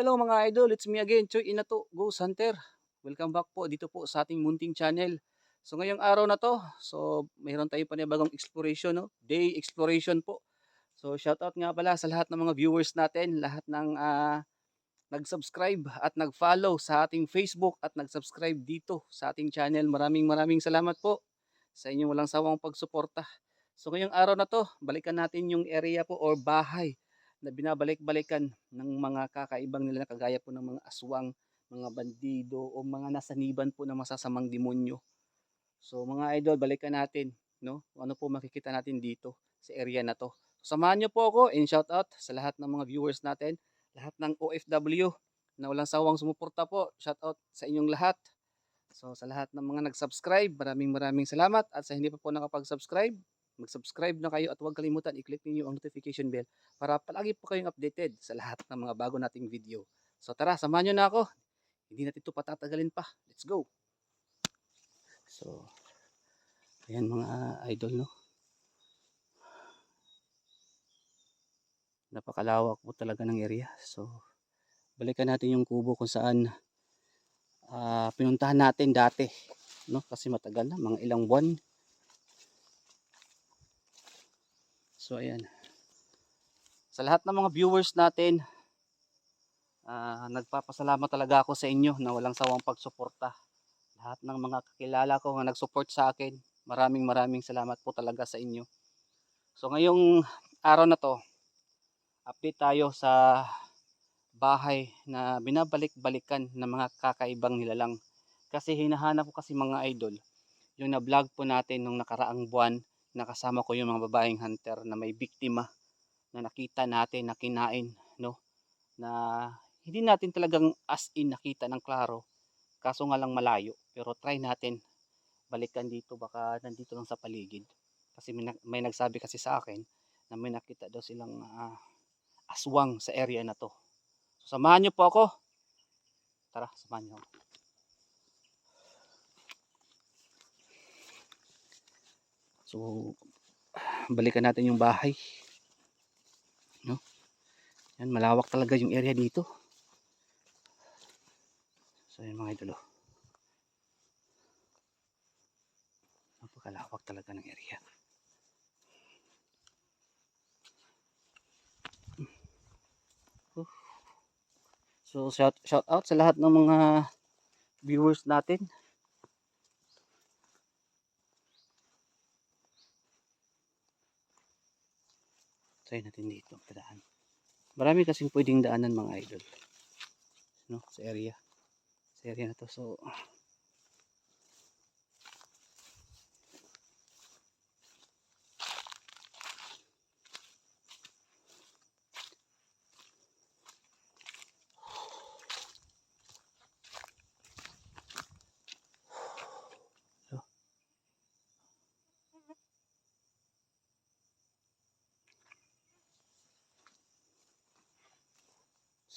hello mga idol, it's me again, Choy Inato, Ghost Hunter. Welcome back po dito po sa ating munting channel. So ngayong araw na to, so mayroon tayo panibagong exploration, no? day exploration po. So shoutout nga pala sa lahat ng mga viewers natin, lahat ng ah, nag-subscribe at nag-follow sa ating Facebook at nag-subscribe dito sa ating channel. Maraming maraming salamat po sa inyong walang sawang pagsuporta. So ngayong araw na to, balikan natin yung area po or bahay na binabalik-balikan ng mga kakaibang nila na kagaya po ng mga aswang, mga bandido o mga nasaniban po ng masasamang demonyo. So mga idol, balikan natin, no? Ano po makikita natin dito sa area na to. Samahan niyo po ako and shout out sa lahat ng mga viewers natin, lahat ng OFW na walang sawang sumuporta po. Shout out sa inyong lahat. So sa lahat ng mga nag-subscribe, maraming maraming salamat at sa hindi pa po nakapag-subscribe, mag-subscribe na kayo at huwag kalimutan i-click niyo ang notification bell para palagi po kayong updated sa lahat ng mga bago nating video. So tara, samahan nyo na ako. Hindi natin ito patatagalin pa. Let's go! So, ayan mga idol, no? Napakalawak po talaga ng area. So, balikan natin yung kubo kung saan ah, pinuntahan natin dati. No? Kasi matagal na, mga ilang buwan. So, ayan sa lahat ng mga viewers natin, ah, nagpapasalamat talaga ako sa inyo na walang sawang pagsuporta. Lahat ng mga kakilala ko na nagsupport sa akin, maraming maraming salamat po talaga sa inyo. So ngayong araw na to, update tayo sa bahay na binabalik-balikan ng mga kakaibang nilalang. Kasi hinahanap ko kasi mga idol, yung na-vlog po natin nung nakaraang buwan, nakasama ko yung mga babaeng hunter na may biktima na nakita natin na kinain no? Na hindi natin talagang as in nakita ng klaro. Kaso nga lang malayo. Pero try natin. Balikan dito. Baka nandito lang sa paligid. Kasi may, may nagsabi kasi sa akin na may nakita daw silang ah, aswang sa area na to. So, samahan niyo po ako. Tara samahan niyo ako so balikan natin yung bahay Yan, malawak talaga yung area dito. So, yun mga idolo. Napakalawak talaga ng area. So, shout, shout out sa lahat ng mga viewers natin. Try natin dito, padaan. Marami kasing pwedeng daanan mga idol. No, sa area. Sa area na to. So,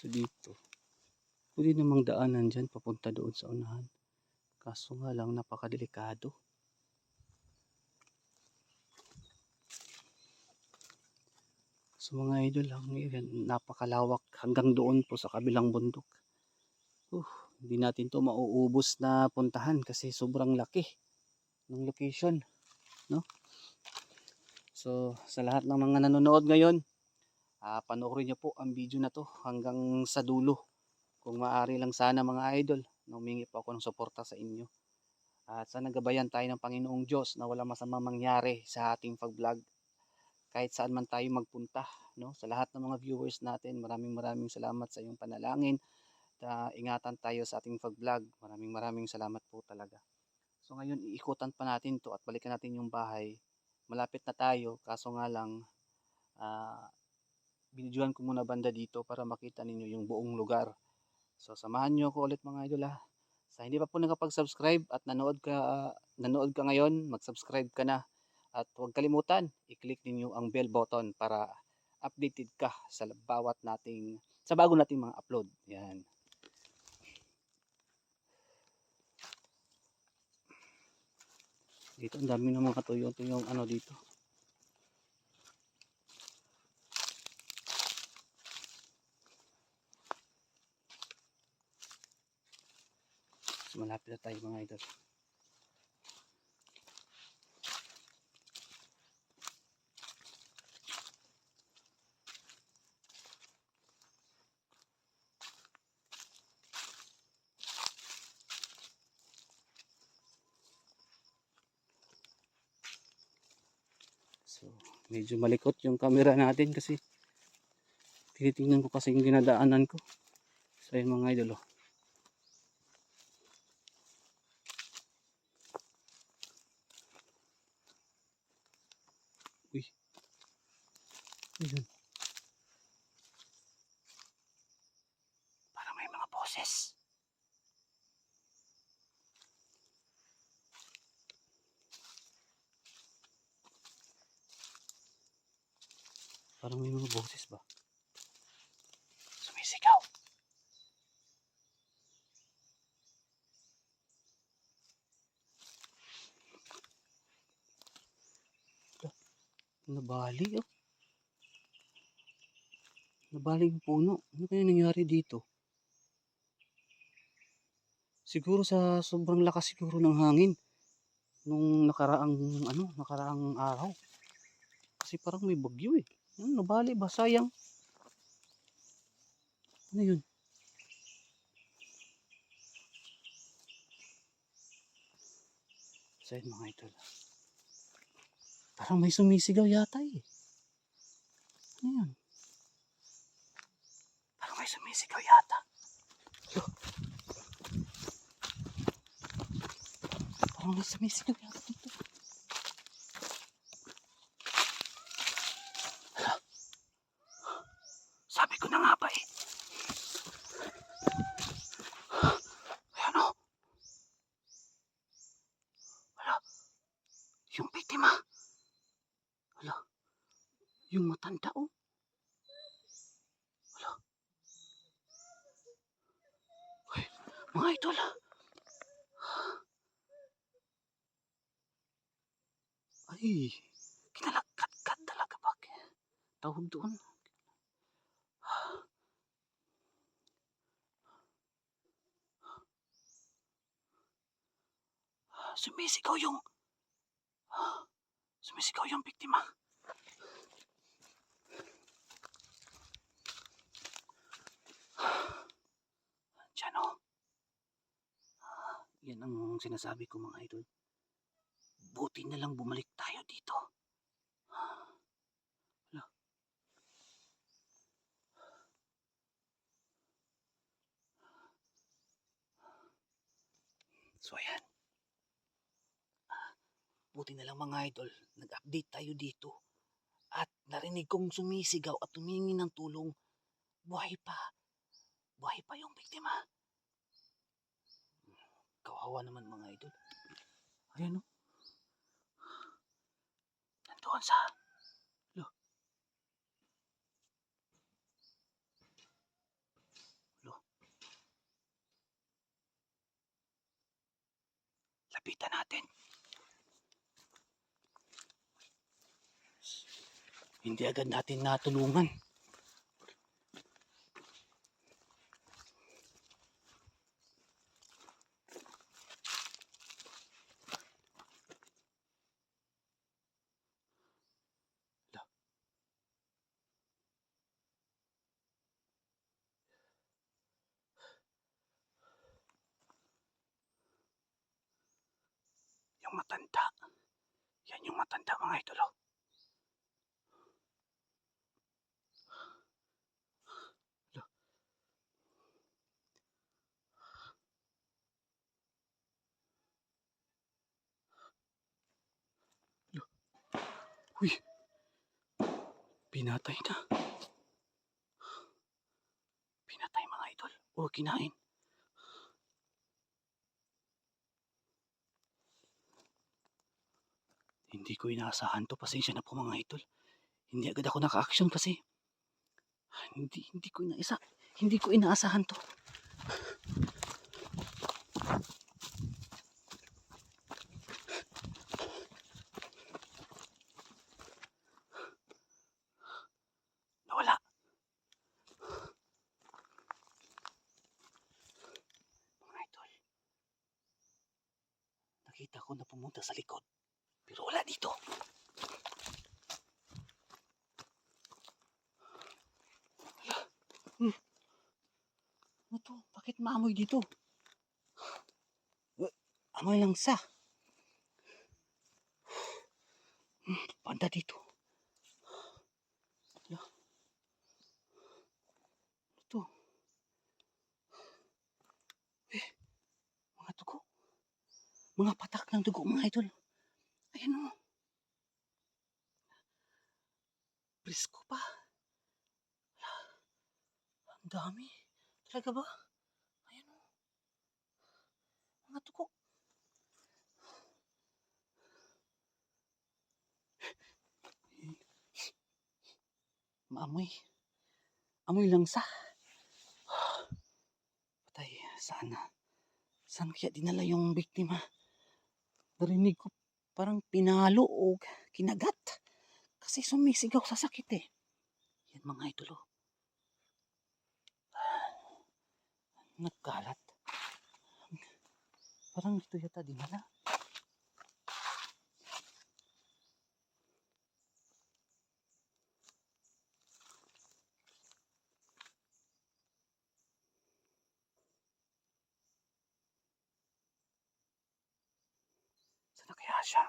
So dito, pwede namang daanan dyan papunta doon sa unahan. Kaso nga lang napakadelikado. So mga idol, ang napakalawak hanggang doon po sa kabilang bundok. Uh, hindi natin to mauubos na puntahan kasi sobrang laki ng location. No? So sa lahat ng mga nanonood ngayon, Ah, panoorin niyo po ang video na to hanggang sa dulo. Kung maaari lang sana mga idol, na humingi po ako ng suporta sa inyo. At sana gabayan tayo ng Panginoong Diyos na wala masama mangyari sa ating pag-vlog. Kahit saan man tayo magpunta. No? Sa lahat ng mga viewers natin, maraming maraming salamat sa iyong panalangin. Ta ingatan tayo sa ating pag-vlog. Maraming maraming salamat po talaga. So ngayon, iikutan pa natin to at balikan natin yung bahay. Malapit na tayo, kaso nga lang, ah, binidyohan ko muna banda dito para makita ninyo yung buong lugar. So samahan nyo ako ulit mga idol ha. Sa hindi pa po nakapag-subscribe at nanood ka nanood ka ngayon, mag-subscribe ka na. At huwag kalimutan, i-click ninyo ang bell button para updated ka sa bawat nating sa bago nating mga upload. Yan. Dito ang dami ng mga tuyo-tuyong ano dito. Malapit na tayo mga idol. So, medyo malikot yung camera natin kasi tinitingnan ko kasi yung dinadaanan ko. So, yun mga idol, oh. Uy. Ayun. Parang may mga boses. Parang may mga boses ba? Sumisigaw. Ito, Nabali oh. Nabali yung puno. Ano kaya nangyari dito? Siguro sa sobrang lakas siguro ng hangin nung nakaraang ano, nakaraang araw. Kasi parang may bagyo eh. Ano, nabali ba? Sayang. Ano yun? So yun mga idol. Parang may sumisigaw yata eh. Ano yun? Parang may sumisigaw yata. Yo. Parang may sumisigaw yata dito. Sabi ko na nga ba eh. Ayan o. Wala. Yung biktima. Wala. Yung matanda o. Wala. Uy, mga idol ah. Ay, kinalagkat talaga ba? Tawag doon. Sumisigaw yung Sumisigaw yung biktima. Diyan o. Yan ang sinasabi ko mga idol. Buti na lang bumalik tayo dito. So ayan. Buti na lang mga idol, nag-update tayo dito. At narinig kong sumisigaw at humingi ng tulong. Buhay pa. Buhay pa yung biktima. Kawawa naman mga idol. Ayan o. Nandoon sa... Lapitan natin. Hindi agad natin natulungan. La. Yung matanda. Yan yung matanda mga idolo. Uy! Pinatay na. Pinatay mga idol. O kinain. Hindi ko inaasahan to. Pasensya na po mga idol. Hindi agad ako naka-action kasi hindi hindi ko inaisa hindi ko inaasahan to. Nawala. Mga idol. Nakita ko na pumunta sa likod. Pero wala dito. Hmm. Ano to? Bakit maamoy dito? Amoy lang sa. Hmm, Banda dito. Wala. Ano to? Eh, mga dugo. Mga patak ng dugo, mga idol. Ayan o. Presko pa. Wala. Ang dami. Talaga ba? Ayan o. Mga dugo. Maamoy. Amoy lang sa. Patay. Sana. Saan kaya dinala yung biktima? Narinig ko parang pinalo o kinagat. Kasi sumisigaw sa sakit eh. Yan mga idolo. Nagkalat. Parang dito yata dinala. Kaya siya?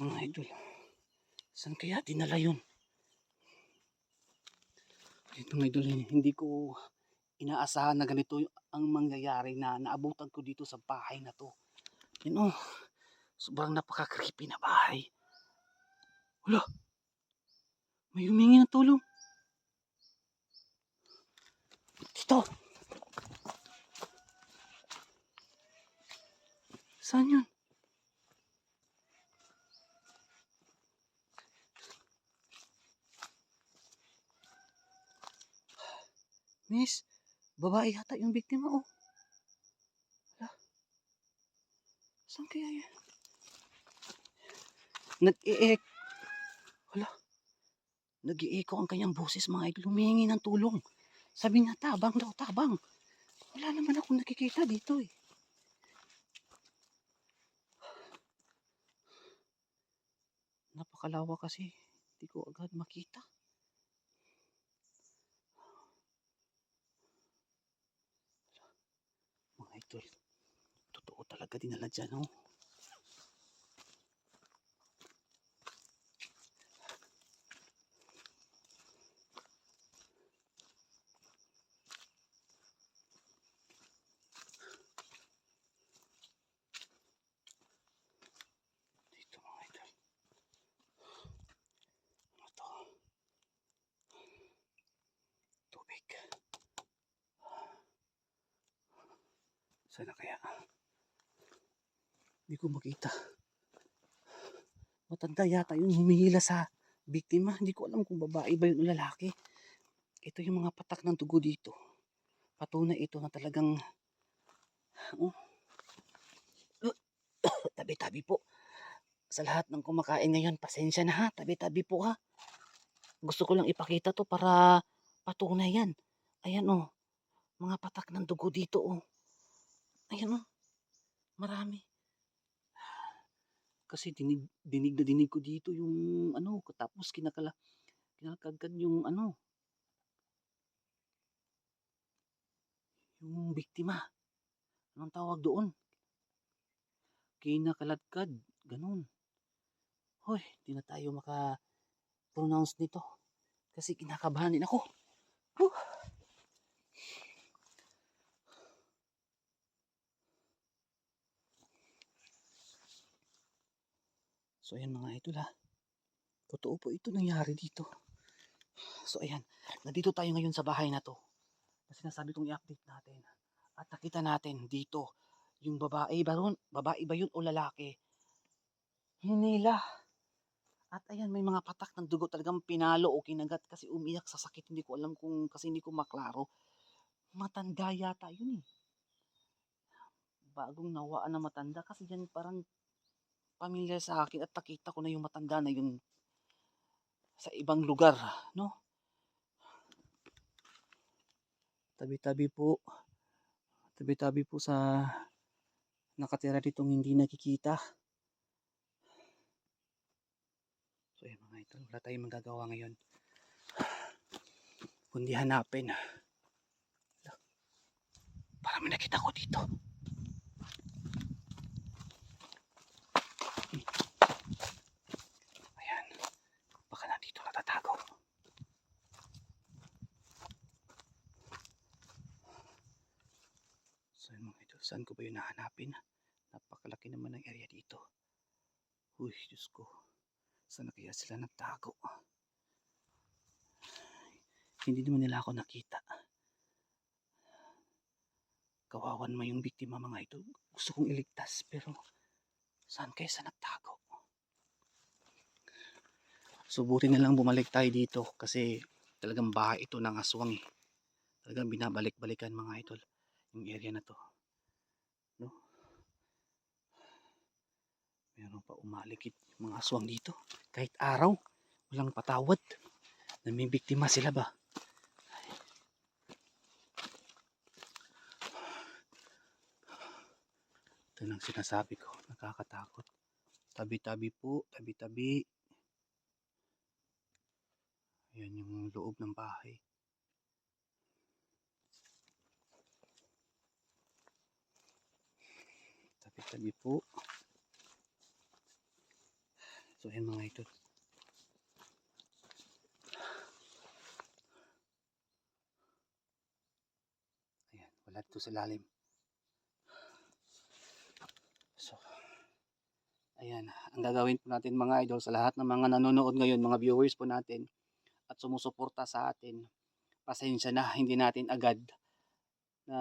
Mga idol, saan kaya dinala yun? Ito mga idol, hindi ko inaasahan na ganito ang mangyayari na naabutan ko dito sa bahay na to. Yan oh, sobrang napaka-creepy na bahay. Wala, may humingi ng tulong. Dito. Saan? Miss, babae yata yung biktima, oh. Wala. Saan kaya yan? Nag-i-ek. Wala. Nag-i-echo ang kanyang boses, mga idol. Humihingi ng tulong. Sabi niya, tabang daw, tabang. Wala naman akong nakikita dito, eh. Napakalawa kasi. Hindi ko agad makita. Mga idol, totoo talaga dinala dyan, oh. Dito mga idol. Ano to? Tubig. Sana kaya? Hindi ko makita. Matanda yata yung humihila sa biktima. Hindi ko alam kung babae ba yun o lalaki. Ito yung mga patak ng dugo dito. Patunay ito na talagang oh. tabi-tabi po. Sa lahat ng kumakain ngayon, pasensya na ha. Tabi-tabi po ha. Gusto ko lang ipakita to para patunay yan. Ayan oh. Mga patak ng dugo dito oh. Ayan oh. Marami. Kasi dinig, dinig na dinig ko dito yung ano, tapos kinakala, kinakagad yung ano, yung biktima. Anong tawag doon? Kinakaladkad, ganun. Hoy, di na tayo maka-pronounce nito. Kasi kinakabahan din ako. Huh. So ayan mga idol ha. Totoo po ito nangyari dito. So ayan, nandito tayo ngayon sa bahay na to. Na sinasabi kong i-update natin. At nakita natin dito yung babae ba ron? Babae ba yun o lalaki? Hinila. At ayan, may mga patak ng dugo talagang pinalo o kinagat kasi umiyak sa sakit. Hindi ko alam kung, kasi hindi ko maklaro. Matanda yata yun eh. Bagong nawaan na matanda kasi yan parang pamilya sa akin at nakita ko na yung matanda na yun sa ibang lugar, no? Tabi-tabi po. Tabi-tabi po sa nakatira ditong hindi nakikita. So yun mga ito, wala tayong magagawa ngayon. Kundi hanapin. Para may nakita ko dito. Ayan. Baka nandito natatago. So yun mga idol, saan ko ba yun nahanapin? Napakalaki naman ng area dito. Uy, Diyos ko. Saan na kaya sila nagtago? Hindi naman nila ako nakita. Kawawan mo yung biktima mga ito. Gusto kong iligtas pero saan kaya sa nagtago? Subutin na lang bumalik tayo dito kasi talagang bahay ito ng aswang eh. Talagang binabalik-balikan mga idol yung area na to. Meron pa umalikit yung mga aswang dito. Kahit araw, walang patawad. Na may biktima sila ba? Ito lang sinasabi ko. Nakakatakot. Tabi-tabi po. Tabi-tabi. Ayan yung loob ng bahay. Tabi-tabi po. So ayan mga ito. Ayan, wala dito sa lalim. So, ayan, ang gagawin po natin mga idol sa lahat ng mga nanonood ngayon, mga viewers po natin at sumusuporta sa atin. Pasensya na, hindi natin agad na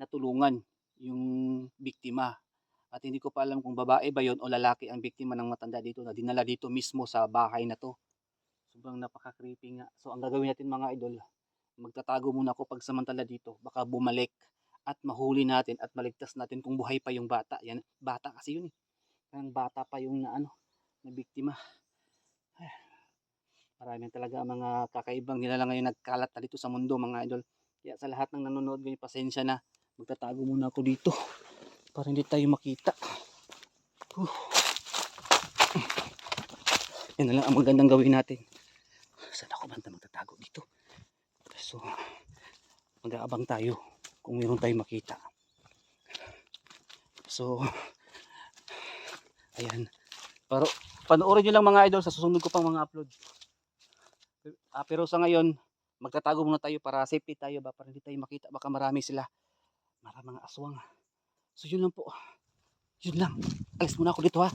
natulungan yung biktima. At hindi ko pa alam kung babae ba yon o lalaki ang biktima ng matanda dito na dinala dito mismo sa bahay na to. Sobrang napaka-creepy nga. So ang gagawin natin mga idol, magtatago muna ako pag samantala dito. Baka bumalik at mahuli natin at maligtas natin kung buhay pa yung bata. Yan, bata kasi yun eh. Parang bata pa yung na ano, na biktima. Ay, Marami talaga ang mga kakaibang nila ngayon nagkalat na dito sa mundo mga idol. Kaya sa lahat ng nanonood ngayon, pasensya na. Magtatago muna ako dito para hindi tayo makita. Huh. Yan na lang ang magandang gawin natin. Saan ako banda magtatago dito? So, mag-aabang tayo kung meron tayong makita. So, ayan. Pero, panoorin nyo lang mga idol sa susunod ko pang mga upload. Ah, pero sa ngayon, magtatago muna tayo para safety tayo ba para hindi tayo makita baka marami sila maraming aswang so yun lang po. Yun lang. Alis muna ako dito ha